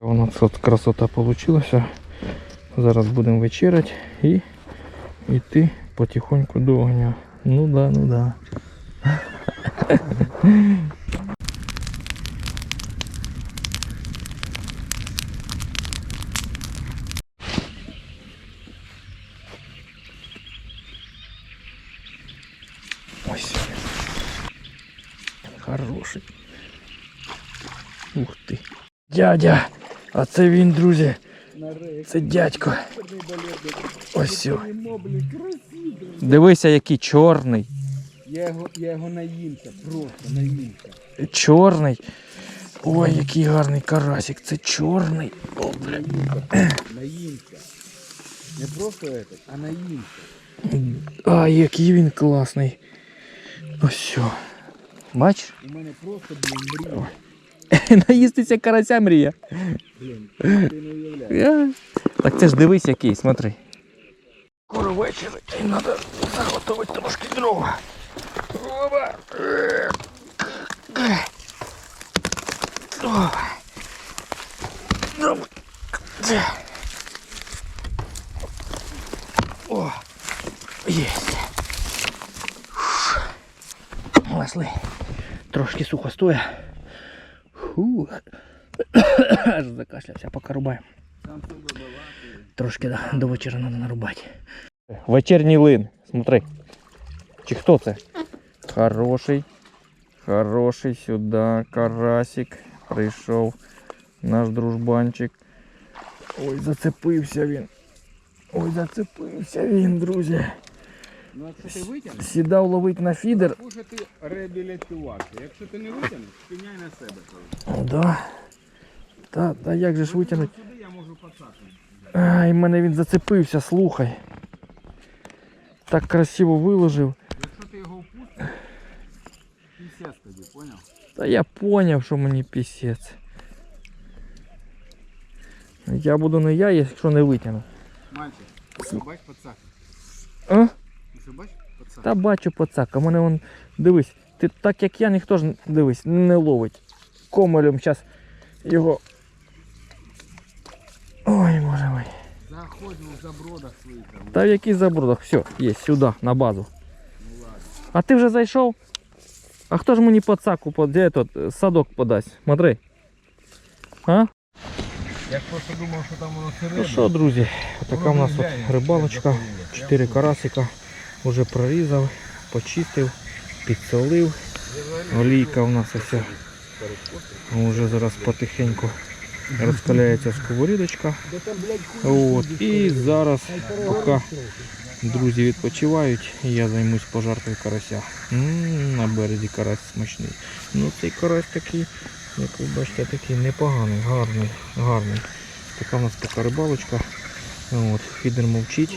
У нас от красота получилася. Зараз будемо вечеряти і йти потихоньку до огня. Ну да, ну да. Ось. Хороший. Ух ти. Дядя! А це він, друзі. Це дядько. Ось. Дивися, який чорний. Я його, я його наїмся, просто наїмся. Чорний. Ой, який гарний карасик. Це чорний. О, бля. Наїмся. Не просто этот, а наїмся. А, який він класний. Ось. Бач? У мене просто, блін, мрія. Наїстися карася мрія. Блін, ти не уявляєш. Так це ж дивись який, смотри. Скоро вечір і треба заготовити трошки дрова. Опа. О, єсть. Масли. Трошки сухо стоя. Фух. Аж закашлявся, поки рубаємо. Сам себе балакає. Трошки да, до вечора треба нарубати. Вечірній лин, смотри. Чи хто це? Хороший. Хороший сюди. Карасик. Прийшов наш дружбанчик. Ой, зацепився він. Ой, зацепився він, друзі. Ну, якщо ти витягнеш, Сідав ловить на фідер. мусити реабілітуватися. Якщо ти не витягнеш, спиняй на себе. Да. Та, та як же ж витягнути? Сюди я можу посадити. Ай, мене він зацепився, слухай. Так красиво виложив. Якщо ти його впустиш, пісець тобі, поняв? Та я поняв, що мені пісець. Я буду не я, якщо не витягну. Мальчик, бач пацак. А? Та бачу пацак, мене вон. Дивись, ти так як я, ніхто ж дивись, не ловить. Комелем зараз його. Ой, боже мой. Заходь в забродах своїх. Та в який забродах? Все, є, сюди, на базу. Ну ладно. А ти вже зайшов? А хто ж мені пацаку под... де тут, е, садок подасть? Смотри. А? Я просто думав, що там воно Ну що, друзі, така в нас от рибалочка. Чотири карасика вже прорізав, почистив, підсолив. Олійка у нас ось. Вже зараз потихеньку розкаляється сковорідочка. От. І зараз, поки друзі відпочивають, я займусь пожаркою карася. На березі карась смачний. Ну цей карась такий, як ви бачите, такий непоганий, гарний, гарний. Така в нас така рибалочка. От, фідер мовчить.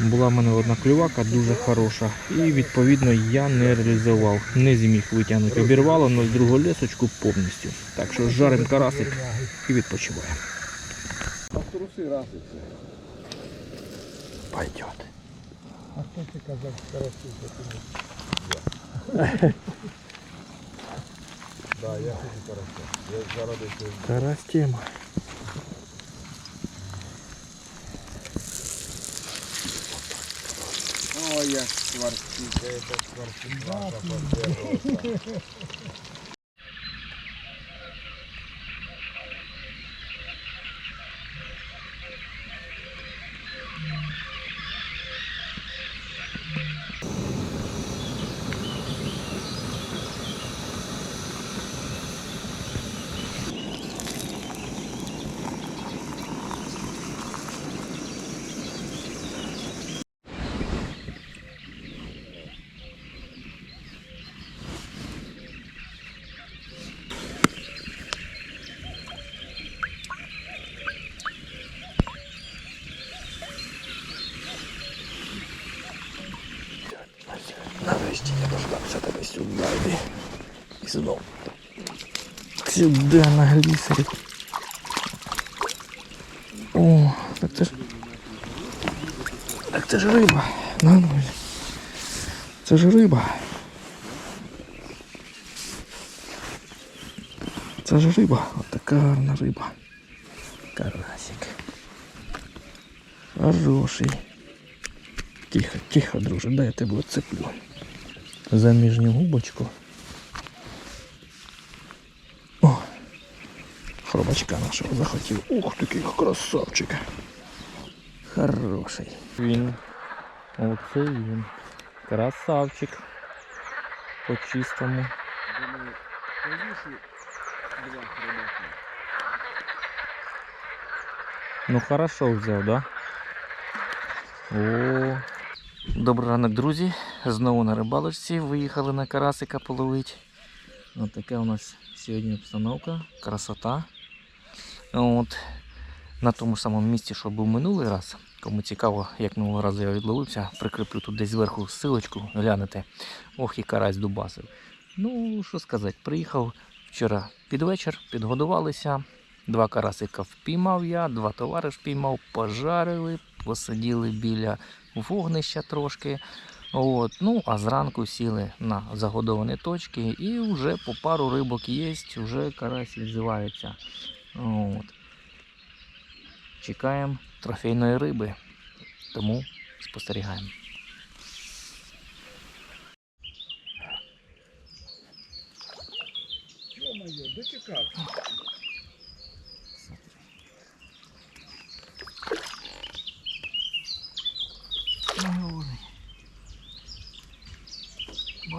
Була в мене одна клювака дуже хороша. І відповідно я не реалізував, не зміг витягнути. Обірвало на другу лесочку повністю. Так що жарим карасик і відпочиваємо. Пойдет. А хто ти казав, карасі Да, я хочу карася. Я заради. Карась тема. Ой, я скворчика, это скворчика. Нарешті дождався тебе сюди. Йди. І сюди. Сюди на глісері. О, так це ж. Так це ж риба. На, ну. Це ж риба. Це ж риба, отака гарна риба. Карасик. Хороший. Тихо, тихо, друже, дай я тебе оцеплю. За губочку. О! Хробачка нашого захотів. Ух, такий красавчик. Хороший. Він. Оце він. Красавчик. По чистому. Думаю. Ну хорошо взяв, да? О. Добрий ранок, друзі. Знову на рибалочці. Виїхали на карасика половити. Ось така у нас сьогодні обстановка. Красота. От. На тому самому місці, що був минулий раз. Кому цікаво, як минулого разу я відловився, прикріплю тут десь зверху ссилочку, глянете. Ох і карась дубасив. Ну, що сказати, приїхав вчора під вечір, підгодувалися. Два карасика впіймав я, два товариш впіймав, пожарили, посиділи біля вогнища трошки. От. Ну, а зранку сіли на загодовані точки і вже по пару рибок є, вже карась відзивається. От. Чекаємо трофейної риби, тому спостерігаємо.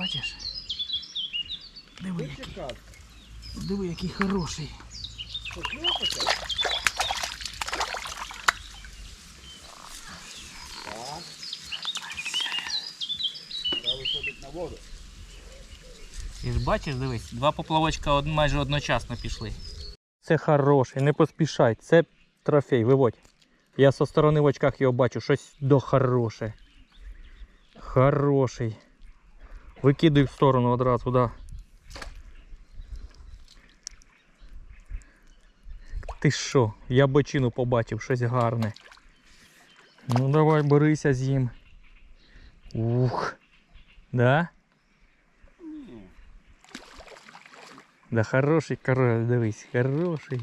Бачиш? Диви, який, диви, який хороший. На. Ти ж бачиш, дивись, два поплавочка од- майже одночасно пішли. Це хороший, не поспішай, це трофей, виводь. Я со сторони в очках його бачу, щось до хороше. Хороший. Викидуй в сторону одразу, да. Ти що? Я бочину побачив, щось гарне. Ну давай берися з'їм. Ух. Да? Да хороший король, дивись, хороший.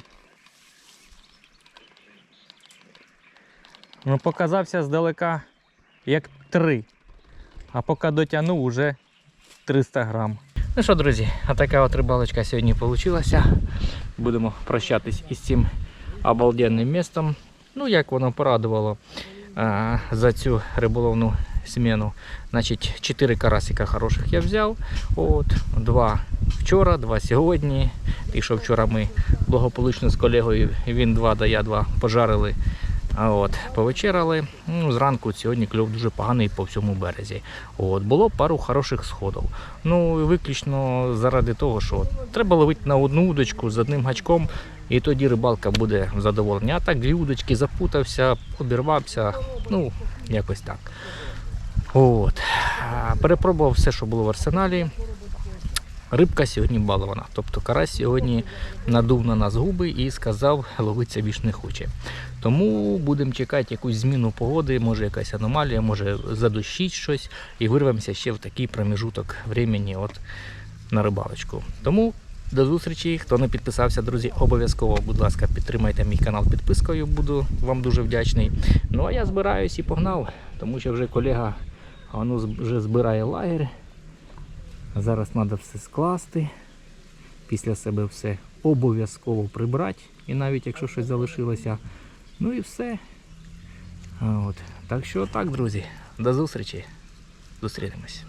Ну, показався здалека як три. А поки дотягнув уже 300 грам. Ну що, друзі, а така от рибалочка сьогодні вийшла. Будемо прощатись із цим обалденним містом. Ну, як воно порадувало а, за цю риболовну зміну. Значить, 4 карасика хороших я взяв. От, два вчора, два сьогодні. Ті, що вчора ми благополучно з колегою, він два, да я два пожарили. А От, повечеряли. Ну, зранку сьогодні кльов дуже поганий по всьому березі. От, було пару хороших сходів. Ну, виключно заради того, що треба ловити на одну удочку з одним гачком, і тоді рибалка буде задоволення. А так дві удочки запутався, обірвався. Ну, якось так. От. Перепробував все, що було в арсеналі. Рибка сьогодні балована. Тобто карась сьогодні надув на нас губи і сказав, ловитися більш не хоче. Тому будемо чекати якусь зміну погоди, може якась аномалія, може задощить щось і вирвемося ще в такий проміжуток времени от на рибалочку. Тому до зустрічі. Хто не підписався, друзі, обов'язково, будь ласка, підтримайте мій канал підпискою, буду вам дуже вдячний. Ну а я збираюсь і погнав, тому що вже колега воно вже збирає лагерь. Зараз треба все скласти, після себе все обов'язково прибрати, і навіть якщо щось залишилося. Ну і все. От. Так що так, друзі, до зустрічі. Зустрінемось.